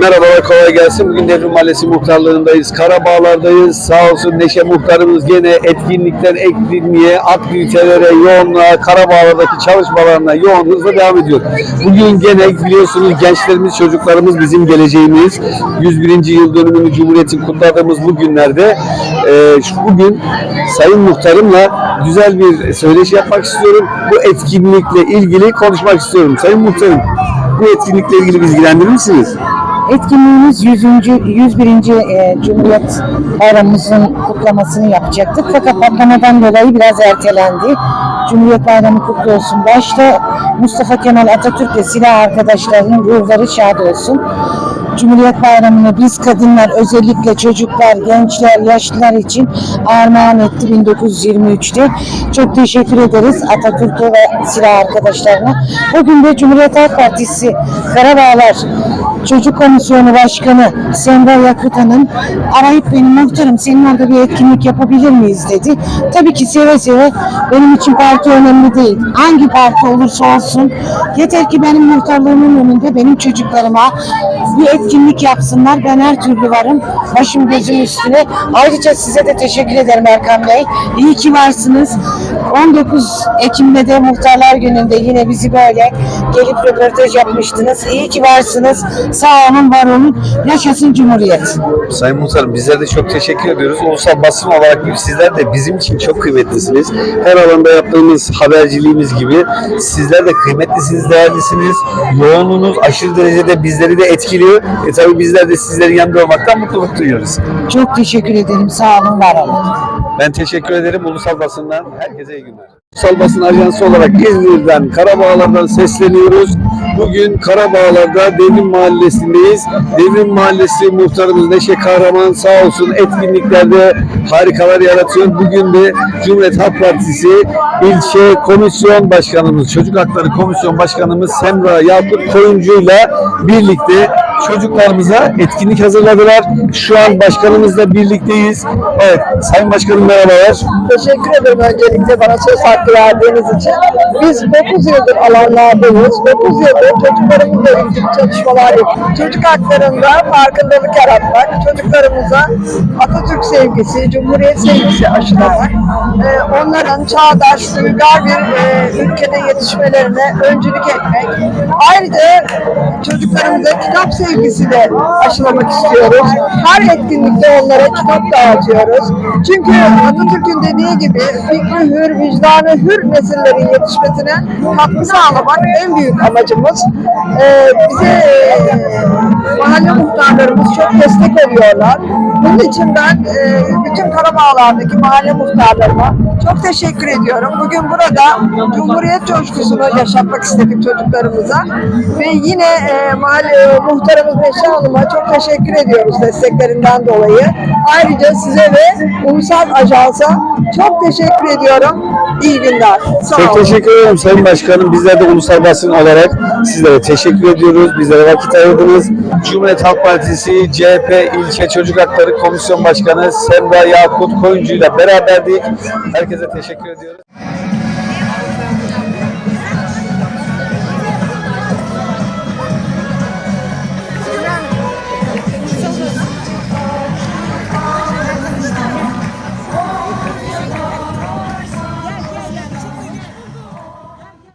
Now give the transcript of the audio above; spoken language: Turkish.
Merhabalar, kolay gelsin. Bugün Devrim Mahallesi muhtarlığındayız. Karabağlar'dayız. Sağ olsun Neşe muhtarımız gene etkinlikten etkinliğe, aktivitelere, yoğunluğa, Karabağlar'daki çalışmalarına yoğun hızla devam ediyor. Bugün gene biliyorsunuz gençlerimiz, çocuklarımız bizim geleceğimiz. 101. yıl dönümünü Cumhuriyet'in kutladığımız bu günlerde e, bugün Sayın Muhtarımla güzel bir söyleşi yapmak istiyorum. Bu etkinlikle ilgili konuşmak istiyorum. Sayın Muhtarım, bu etkinlikle ilgili bilgilendirir misiniz? Etkinliğimiz 100. 101. e, Cumhuriyet Bayramımızın kutlamasını yapacaktık. Fakat patlamadan dolayı biraz ertelendi. Cumhuriyet Bayramı kutlu olsun. Başta Mustafa Kemal Atatürk ve silah arkadaşlarının ruhları şad olsun. Cumhuriyet Bayramı'nı biz kadınlar özellikle çocuklar, gençler, yaşlılar için armağan etti 1923'te. Çok teşekkür ederiz Atatürk'e ve silah arkadaşlarına. Bugün de Cumhuriyet Halk Partisi Karabağlar Çocuk Komisyonu Başkanı Semra Yakut Hanım arayıp beni muhtarım senin orada bir etkinlik yapabilir miyiz dedi. Tabii ki seve seve benim için parti önemli değil. Hangi parti olursa olsun yeter ki benim muhtarlığımın önünde benim çocuklarıma bir etkinlik yapsınlar. Ben her türlü varım. Başım gözüm üstüne. Ayrıca size de teşekkür ederim Erkan Bey. İyi ki varsınız. 19 Ekim'de de Muhtarlar Günü'nde yine bizi böyle gelip röportaj yapmıştınız. İyi ki varsınız. Sağ olun, var olun. Yaşasın Cumhuriyet. Sayın Muhtarım bizler de çok teşekkür ediyoruz. Ulusal basın olarak sizler de bizim için çok kıymetlisiniz. Her alanda yaptığımız haberciliğimiz gibi sizler de kıymetlisiniz, değerlisiniz. Yoğunluğunuz aşırı derecede bizleri de etkiliyor. E tabi bizler de sizlerin yanında olmaktan mutluluk duyuyoruz. Çok teşekkür ederim. Sağ olun, var olun. Ben teşekkür ederim Ulusal Basın'dan. Herkese iyi günler. Ulusal Basın Ajansı olarak İzmir'den, Karabağlar'dan sesleniyoruz. Bugün Karabağlar'da Devrim Mahallesi'ndeyiz. Devrim Mahallesi muhtarımız Neşe Kahraman sağ olsun etkinliklerde harikalar yaratıyor. Bugün de Cumhuriyet Halk Partisi ilçe komisyon başkanımız, Çocuk Hakları Komisyon Başkanımız Semra Yakut Koyuncu'yla birlikte çocuklarımıza etkinlik hazırladılar. Şu an başkanımızla birlikteyiz. Evet, Sayın Başkanım merhabalar. Teşekkür ederim öncelikle bana söz hakkı verdiğiniz için. Biz 9 yıldır alanlardayız. 9 yıldır çocuklarımızla ilgili çalışmalar yapıyoruz. Çocuk haklarında farkındalık yaratmak, çocuklarımıza Atatürk sevgisi, Cumhuriyet sevgisi aşılamak, e, onların çağdaş, uygar bir e, ülkede yetişmelerine öncülük etmek. Ayrıca çocuklarımıza kitap sevgisi de aşılamak istiyoruz. Her etkinlikte onlara kitap dağıtıyoruz. Çünkü Atatürk'ün dediği gibi fikri hür, vicdanı hür nesillerin yetişmesine katkı sağlamak en büyük amacımız. Ee, bize e, mahalle muhtarlarımız çok destek oluyorlar. Bunun için ben e, bütün Karabağlar'daki mahalle muhtarlarıma çok teşekkür ediyorum. Bugün burada Cumhuriyet coşkusunu yaşatmak istedik çocuklarımıza. Ve yine e, mahalle muhtarımız Neşe Hanım'a çok teşekkür ediyoruz desteklerinden dolayı. Ayrıca size ve Ulusal Ajans'a çok teşekkür ediyorum. İyi günler. Sağ Çok olun. teşekkür ederim Sayın Başkanım. Bizler de ulusal basın olarak sizlere teşekkür ediyoruz. Bizlere vakit ayırdınız. Cumhuriyet Halk Partisi CHP İlçe Çocuk Hakları Komisyon Başkanı Semra Yakut Koyuncu ile beraberdik. Herkese teşekkür ediyoruz.